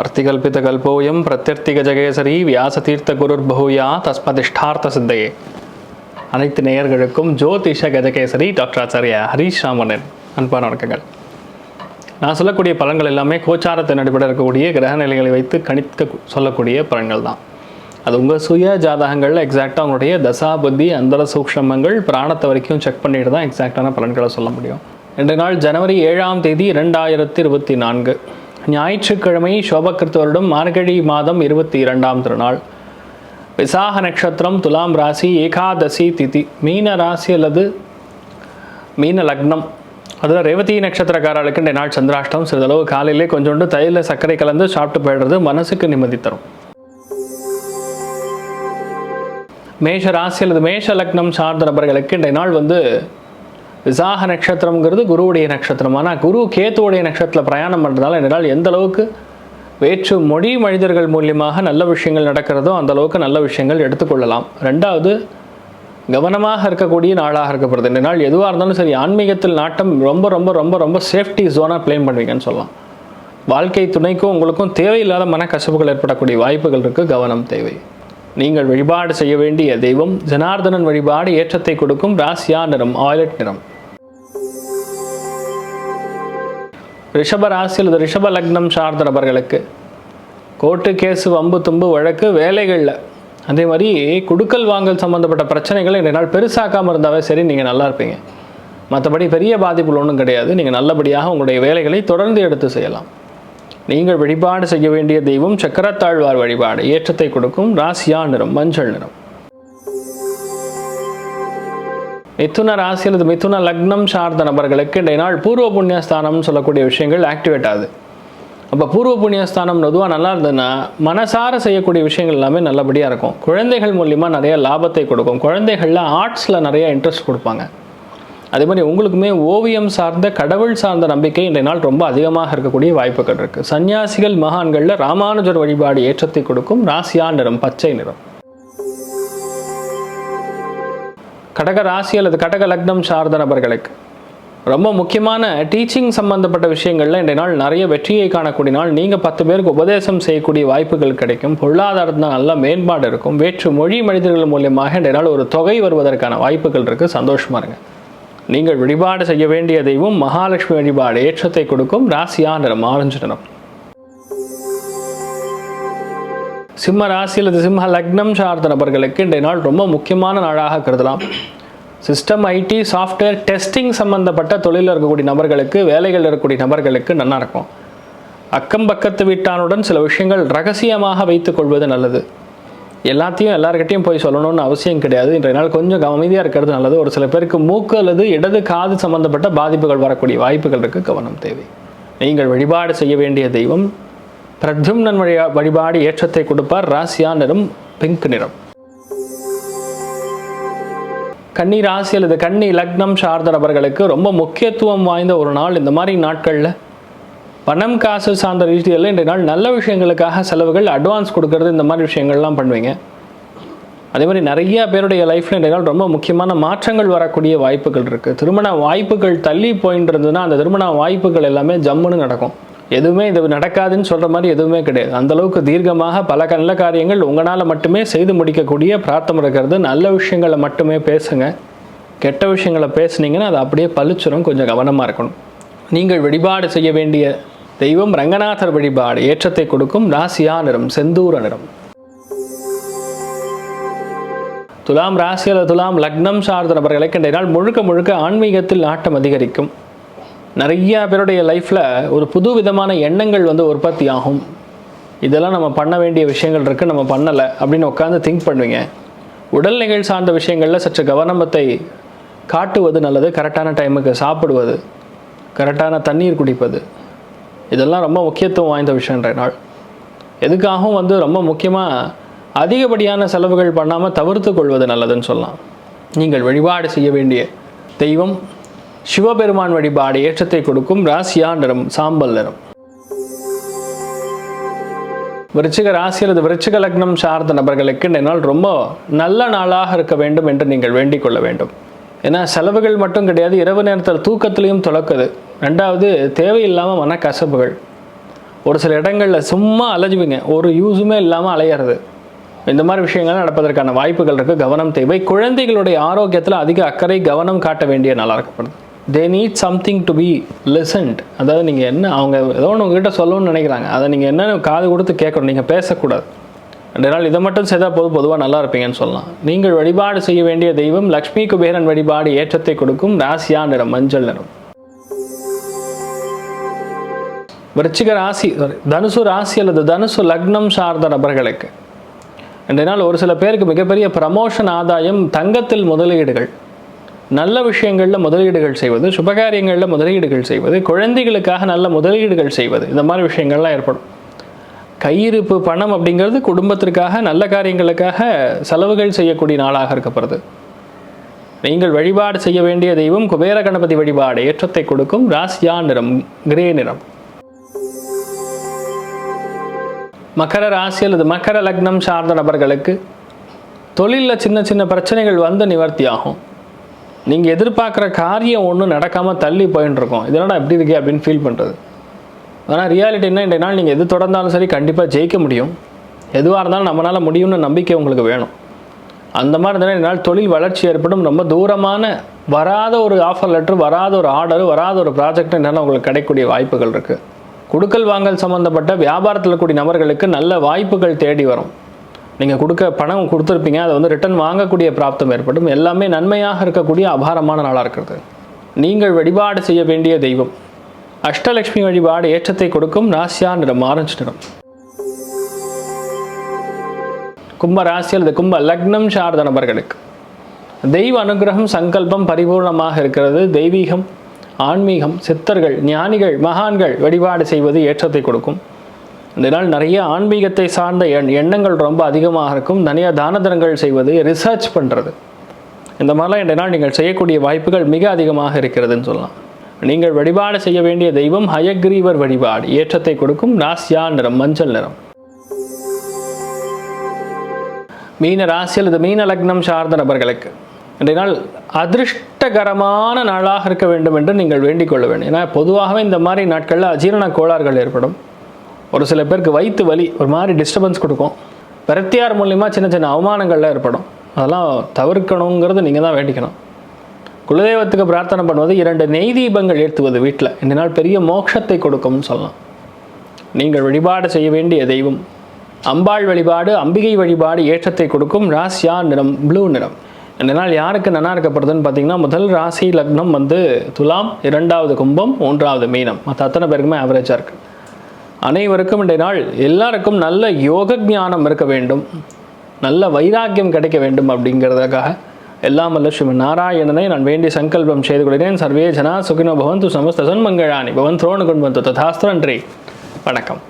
அர்த்திகல்பிதகல்போயம் பிரத்யர்த்திகஜகேசரி வியாசதீர்த்தகுருர்பூயா தஸ்மதிஷ்டார்த்த சித்தையே அனைத்து நேயர்களுக்கும் ஜோதிஷ கஜகேசரி டாக்டர் ஆச்சாரியா ஹரீஷ் ராமனன் அன்பான வணக்கங்கள். நான் சொல்லக்கூடிய பலன்கள் எல்லாமே கோச்சாரத்தின் அடிப்படையில் இருக்கக்கூடிய கிரக நிலைகளை வைத்து கணிக்க சொல்லக்கூடிய பலன்கள் தான். அது உங்கள் சுய ஜாதகங்களில் எக்ஸாக்டாக உங்களுடைய தசா புத்தி அந்தர சூக்ஷமங்கள் பிராணத்தை வரைக்கும் செக் பண்ணிட்டு தான் எக்ஸாக்டான பலன்களை சொல்ல முடியும். ரெண்டு நாள் ஜனவரி ஏழாம் தேதி இரண்டாயிரத்தி இருபத்தி நான்கு. ஞாயிற்றுக்கிழமை சோபக்கிருத்தவரிடம் மார்கழி மாதம் இருபத்தி இரண்டாம் திருநாள். விசாக நட்சத்திரம் துலாம் ராசி ஏகாதசி திதி மீன ராசி அல்லது மீன லக்னம். அதில் ரேவதி நட்சத்திரக்காரர்களுக்கு இந்த நாள் சந்திராஷ்டம். சிறிதளவு காலையிலே கொஞ்சோண்டு தயிரில் சர்க்கரை கலந்து சாப்பிட்டு போயிடுறது மனசுக்கு நிம்மதி தரும். மேஷ ராசி அல்லது மேஷ லக்னம் சார்ந்த நபர்களுக்கு இன்றைய நாள் வந்து விசாக நட்சத்திரம்ங்கிறது குருவுடைய நட்சத்திரம். ஆனால் குரு கேத்துவுடைய நட்சத்திரத்தில் பிரயாணம் பண்ணுறதால என்னால் நாள் எந்த அளவுக்கு வேற்று மொழி மனிதர்கள் மூலியமாக நல்ல விஷயங்கள் நடக்கிறதோ அந்த அளவுக்கு நல்ல விஷயங்கள் எடுத்துக்கொள்ளலாம். ரெண்டாவது கவனமாக இருக்கக்கூடிய நாளாக இருக்கப்படுது. இந்த நாள் எதுவாக இருந்தாலும் சரி ஆன்மீகத்தில் நாட்டம் ரொம்ப ரொம்ப ரொம்ப ரொம்ப சேஃப்டி ஜோனாக ப்ளேன் பண்ணுவீங்கன்னு சொல்லலாம். வாழ்க்கை துணைக்கும் உங்களுக்கும் தேவையில்லாத மனக்கசப்புகள் ஏற்படக்கூடிய வாய்ப்புகள் இருக்குது கவனம் தேவை. நீங்கள் வழிபாடு செய்ய வேண்டிய தெய்வம் ஜனார்தனன் வழிபாடு ஏற்றத்தை கொடுக்கும். ராசியா நிறம் ஆயிலட் நிறம். ரிஷப ராசி அல்லது ரிஷப லக்னம் சார்ந்த நபர்களுக்கு கோர்ட்டு கேஸு வம்பு தும்பு வழக்கு வேலைகளில் அதே மாதிரி குடுக்கல் வாங்கல் சம்மந்தப்பட்ட பிரச்சனைகளை இன்றைய நாள் பெருசாக்காமல் இருந்தாவே சரி நீங்கள் நல்லா இருப்பீங்க. மற்றபடி பெரிய பாதிப்புகள் ஒன்றும் கிடையாது. நீங்கள் நல்லபடியாக உங்களுடைய வேலைகளை தொடர்ந்து எடுத்து செய்யலாம். நீங்கள் வழிபாடு செய்ய வேண்டிய தெய்வம் சக்கரத்தாழ்வார் வழிபாடு ஏற்றத்தை கொடுக்கும் ராசியா நிறம் மஞ்சள் நிறம். மிதுன ராசி அல்லது மிதுன லக்னம் சார்ந்த நபர்களுக்கு இன்றைய நாள் பூர்வ புண்ணியஸ்தானம்னு சொல்லக்கூடிய விஷயங்கள் ஆக்டிவேட் ஆகுது. அப்போ பூர்வ புண்ணியஸ்தானம் பொதுவாக நல்லா இருந்ததுன்னா மனசார செய்யக்கூடிய விஷயங்கள் எல்லாமே நல்லபடியாக இருக்கும். குழந்தைகள் மூலிமா நிறைய லாபத்தை கொடுக்கும். குழந்தைகளில் ஆர்ட்ஸில் நிறைய இன்ட்ரெஸ்ட் கொடுப்பாங்க. அதே மாதிரி உங்களுக்குமே ஓவியம் சார்ந்த கடவுள் சார்ந்த நம்பிக்கை இன்றைய நாள் ரொம்ப அதிகமாக இருக்கக்கூடிய வாய்ப்புகள் இருக்குது சன்னியாசிகள் மகான்களில் ராமானுஜர் வழிபாடு ஏற்றத்தை கொடுக்கும். ராசியா நிறம் பச்சை நிறம். கடக ராசி அல்லது கடக லக்னம் சார்ந்த நபர்களுக்கு ரொம்ப முக்கியமான டீச்சிங் சம்பந்தப்பட்ட விஷயங்களில் இன்றைய நாள் நிறைய வெற்றியை காணக்கூடிய நாள். நீங்கள் பத்து பேருக்கு உபதேசம் செய்யக்கூடிய வாய்ப்புகள் கிடைக்கும். பொருளாதாரத்தில் நல்ல மேம்பாடு இருக்கும். வேற்று மொழி மனிதர்கள் மூலியமாக இன்றைய நாள் ஒரு தொகை வருவதற்கான வாய்ப்புகள் இருக்குது சந்தோஷமாக இருங்க. நீங்கள் வழிபாடு செய்ய வேண்டிய தெய்வம் மகாலட்சுமி வழிபாடு ஏற்றத்தை கொடுக்கும். ராசியா நிறம் ஆரஞ்சு நிறம். சிம்ம ராசி அல்லது சிம்ம லக்னம் சார்ந்த நபர்களுக்கு இன்றைய நாள் ரொம்ப முக்கியமான நாளாக கருதலாம். சிஸ்டம் ஐடி சாஃப்ட்வேர் டெஸ்டிங் சம்பந்தப்பட்ட தொழிலில் இருக்கக்கூடிய நபர்களுக்கு வேலைகளில் இருக்கக்கூடிய நபர்களுக்கு நல்லா இருக்கும். அக்கம் பக்கத்து வீட்டானுடன் சில விஷயங்கள் ரகசியமாக வைத்துக் கொள்வது நல்லது. எல்லாத்தையும் எல்லாருக்கிட்டையும் போய் சொல்லணும்னு அவசியம் கிடையாது. இன்றைய நாள் கொஞ்சம் அமைதியாக இருக்கிறது நல்லது. ஒரு சில பேருக்கு மூக்கு அல்லது இடது காது சம்பந்தப்பட்ட பாதிப்புகள் வரக்கூடிய வாய்ப்புகள் இருக்குது கவனம் தேவை. நீங்கள் வழிபாடு செய்ய வேண்டிய தெய்வம் பிரத்யும்னன் வழி வழிபாடு ஏற்றத்தை கொடுப்பார். ராசியா நிறம் பிங்க் நிறம். கன்னி ராசி அல்லது கன்னி லக்னம் சார்ந்த நபர்களுக்கு ரொம்ப முக்கியத்துவம் வாய்ந்த ஒரு நாள் இந்த மாதிரி நாட்களில். பணம் காசு சார்ந்த ரீதியில் இன்றைய நாள் நல்ல விஷயங்களுக்காக செலவுகள் அட்வான்ஸ் கொடுக்கறது இந்த மாதிரி விஷயங்கள்லாம் பண்ணுவீங்க. அதே மாதிரி நிறைய பேருடைய லைஃப்பில் இன்றைய நாள் ரொம்ப முக்கியமான மாற்றங்கள் வரக்கூடிய வாய்ப்புகள் இருக்குது திருமண வாய்ப்புகள் தள்ளி போயின்னு இருந்ததுன்னா அந்த திருமண வாய்ப்புகள் எல்லாமே ஜம்முன்னு நடக்கும். எதுவுமே இது நடக்காதுன்னு சொல்கிற மாதிரி எதுவுமே கிடையாது. அந்தளவுக்கு தீர்க்கமாக பல நல்ல காரியங்கள் உங்களால் மட்டுமே செய்து முடிக்கக்கூடிய பிரார்த்தம் இருக்கிறது. நல்ல விஷயங்களை மட்டுமே பேசுங்க. கெட்ட விஷயங்களை பேசுனீங்கன்னா அது அப்படியே பளிச்சிடும் கொஞ்சம் கவனமாக இருக்கணும். நீங்கள் வழிபாடு செய்ய வேண்டிய தெய்வம் ரங்கநாதர் வழிபாடு. ஏற்றத்தை கொடுக்கும் ராசியா நிறம் செந்தூர நிறம். துலாம் ராசி அல்லது துலாம் லக்னம் சார்ந்த நபர்களுக்கு இன்றைய நாள் முழுக்க முழுக்க ஆன்மீகத்தில் நாட்டம் அதிகரிக்கும். நிறையா பேருடைய லைஃப்பில் ஒரு புது விதமான எண்ணங்கள் வந்து உற்பத்தி ஆகும். இதெல்லாம் நம்ம பண்ண வேண்டிய விஷயங்கள் இருக்குது நம்ம பண்ணலை அப்படின்னு உட்காந்து திங்க் பண்ணுவீங்க. உடல்நிகள் சார்ந்த விஷயங்களில் சற்று கவனமத்தை காட்டுவது நல்லது கரெக்டான டைமுக்கு சாப்பிடுவது கரெக்டான தண்ணீர் குடிப்பது. இதெல்லாம் ரொம்ப முக்கியத்துவம் வாய்ந்த விஷயன்ற நாள். எதுக்காகவும் வந்து ரொம்ப முக்கியமாக அதிகப்படியான செலவுகள் பண்ணாமல் தவிர்த்து கொள்வது நல்லதுன்னு சொல்லலாம். நீங்கள் வழிபாடு செய்ய வேண்டிய தெய்வம் சிவபெருமான் வழிபாடு ஏற்றத்தை கொடுக்கும் ராசியா நிறம் சாம்பல் நிறம் விருச்சிக ராசி அல்லது விருச்சிக லக்னம் சார்ந்த நபர்களுக்கு இந்த நாள் ரொம்ப நல்ல நாளாக இருக்க வேண்டும் என்று நீங்கள் வேண்டிக் கொள்ள வேண்டும். ஏன்னா செலவுகள் மட்டும் கிடையாது இரவு நேரத்தில் தூக்கத்திலையும் துளக்குது ரெண்டாவது தேவையில்லாமல் மனக்கசப்புகள். ஒரு சில இடங்களில் சும்மா அலைஞ்சுவீங்க ஒரு யூஸுமே இல்லாமல் அலையிறது. இந்த மாதிரி விஷயங்கள் நடப்பதற்கான வாய்ப்புகள் இருக்குது கவனம் தேவை. குழந்தைகளுடைய ஆரோக்கியத்தில் அதிக அக்கறை கவனம் காட்ட வேண்டிய நாளாக இருக்கப்படுது. They need something to be listened அதாவது நீங்கள் என்ன அவங்க ஏதோ ஒன்று உங்ககிட்ட சொல்லணும்னு நினைக்கிறாங்க. அதை நீங்கள் என்னென்னு காது கொடுத்து கேட்கணும். நீங்கள் பேசக்கூடாது. ரெண்டு நாள் இதை மட்டும் செய்தால் போது பொதுவாக நல்லா இருப்பீங்கன்னு சொல்லலாம். நீங்கள் வழிபாடு செய்ய வேண்டிய தெய்வம் லக்ஷ்மி குபேரன் வழிபாடு ஏற்றத்தை கொடுக்கும் ராசியா நிறம் மஞ்சள் நிறம். விருச்சிக ராசி தனுசு ராசி அல்லது தனுசு லக்னம் சார்ந்த நபர்களுக்கு. ரெண்டு நாள் ஒரு சில பேருக்கு மிகப்பெரிய ப்ரமோஷன் ஆதாயம் தங்கத்தில் முதலீடுகள். நல்ல விஷயங்களில் முதலீடுகள் செய்வது சுபகாரியங்களில் முதலீடுகள் செய்வது குழந்தைகளுக்காக நல்ல முதலீடுகள் செய்வது இந்த மாதிரி விஷயங்கள்லாம் ஏற்படும். கையிருப்பு பணம் அப்படிங்கிறது குடும்பத்திற்காக நல்ல காரியங்களுக்காக செலவுகள் செய்யக்கூடிய நாளாக இருக்கப்படுது நீங்கள் வழிபாடு செய்ய வேண்டிய தெய்வம் குபேர கணபதி வழிபாடு ஏற்றத்தை கொடுக்கும் ராசியா நிறம் கிரே நிறம். மகர ராசி அல்லது மகர லக்னம் சார்ந்த நபர்களுக்கு தொழிலில் சின்ன சின்ன பிரச்சனைகள் வந்து நிவர்த்தி ஆகும். நீங்கள் எதிர்பார்க்குற காரியம் ஒன்றும் நடக்காமல் தள்ளி போயின்னு இருக்கும். இதனோட எப்படி இருக்கே அப்படின்னு ஃபீல் பண்ணுறது ஆனால் ரியாலிட்டி என்ன இன்றைய நாள் நீங்கள் எது தொடர்ந்தாலும் சரி கண்டிப்பாக ஜெயிக்க முடியும். எதுவாக இருந்தாலும் நம்மளால் முடியும்னு நம்பிக்கை உங்களுக்கு வேணும். அந்த மாதிரி இருந்தால் என்னால் நாள் தொழில் வளர்ச்சி ஏற்படும். ரொம்ப தூரமான வராத ஒரு ஆஃபர் லெட்ரு வராத ஒரு ஆர்டர் வராத ஒரு ப்ராஜெக்ட் என்னால் உங்களுக்கு கிடைக்கக்கூடிய வாய்ப்புகள் இருக்குது கொடுக்கல் வாங்கல் சம்மந்தப்பட்ட வியாபாரத்தில் கூடிய நபர்களுக்கு நல்ல வாய்ப்புகள் தேடி வரும். நீங்கள் கொடுக்க பணம் கொடுத்துருப்பீங்க அதை வந்து ரிட்டர்ன் வாங்கக்கூடிய பிராப்தம் ஏற்படும். எல்லாமே நன்மையாக இருக்கக்கூடிய அபாரமான நாளாக இருக்கிறது. நீங்கள் வழிபாடு செய்ய வேண்டிய தெய்வம். அஷ்டலட்சுமி வழிபாடு ஏற்றத்தை கொடுக்கும் ராசியா நிறம் ஆரஞ்சு நிறம். கும்ப ராசி அல்லது கும்ப லக்னம் சார்ந்த நபர்களுக்கு. தெய்வ அனுகிரகம் சங்கல்பம் பரிபூர்ணமாக இருக்கிறது. தெய்வீகம் ஆன்மீகம் சித்தர்கள் ஞானிகள் மகான்கள் வழிபாடு செய்வது ஏற்றத்தை கொடுக்கும். இந்த நாள் நிறைய ஆன்மீகத்தை சார்ந்த எண் எண்ணங்கள் ரொம்ப அதிகமாக இருக்கும். தனியாக தான தனங்கள் செய்வது ரிசர்ச் பண்ணுறது இந்த மாதிரிலாம் இந்த நாள் நீங்கள் செய்யக்கூடிய வாய்ப்புகள் மிக அதிகமாக இருக்கிறதுன்னு சொல்லலாம். நீங்கள் வழிபாடு செய்ய வேண்டிய தெய்வம் ஹயக்ரீவர் வழிபாடு. ஏற்றத்தை கொடுக்கும் ராசியா நிறம் மஞ்சள் நிறம். மீன ராசி அல்லது மீன லக்னம் சார்ந்த நபர்களுக்கு இன்றைய நாள் அதிர்ஷ்டகரமான நாளாக இருக்க வேண்டும் என்று நீங்கள் வேண்டிக் கொள்ள வேண்டும். ஏன்னா பொதுவாகவே இந்த மாதிரி நாட்களில் அஜீரண கோளாறுகள் ஏற்படும். ஒரு சில பேருக்கு வயிற்று வலி ஒரு மாதிரி டிஸ்டர்பன்ஸ் கொடுக்கும். பிரத்தியார் மூலிமா சின்ன சின்ன அவமானங்கள்லாம் ஏற்படும். அதெல்லாம் தவிர்க்கணுங்கிறது நீங்கள் தான் வேண்டிக்கணும். குலதெய்வத்துக்கு பிரார்த்தனை பண்ணுவது இரண்டு நெய் தீபங்கள் ஏற்றுவது வீட்டில் இந்த நாள் பெரிய மோட்சத்தை கொடுக்கும்னு சொல்லலாம். நீங்கள் வழிபாடு செய்ய வேண்டிய தெய்வம். அம்பாள் வழிபாடு அம்பிகை வழிபாடு ஏற்றத்தை கொடுக்கும் ராசியா நிறம் ப்ளூ நிறம். இந்த நாள் யாருக்கு நன்னா இருக்கப்படுதுன்னு பார்த்தீங்கன்னா முதல் ராசி லக்னம் வந்து துலாம் இரண்டாவது கும்பம் மூன்றாவது மீனம். மற்ற அத்தனை பேருக்குமே ஆவரேஜாக இருக்குது அனைவருக்கும் இன்றைய நாள் எல்லாருக்கும் நல்ல யோக ஞானம் இருக்க வேண்டும். நல்ல வைராக்கியம் கிடைக்க வேண்டும் அப்படிங்கிறதுக்காக எல்லாம் வல்ல நாராயணனை நான் வேண்டி சங்கல்பம் செய்து கொள்கிறேன். சர்வே ஜனா சுகினோ பவந்து சமஸ்த சன்மங்களானி. பவன் துரோணு கொண்டு வந்து ததாஸ்திரன்றி. வணக்கம்.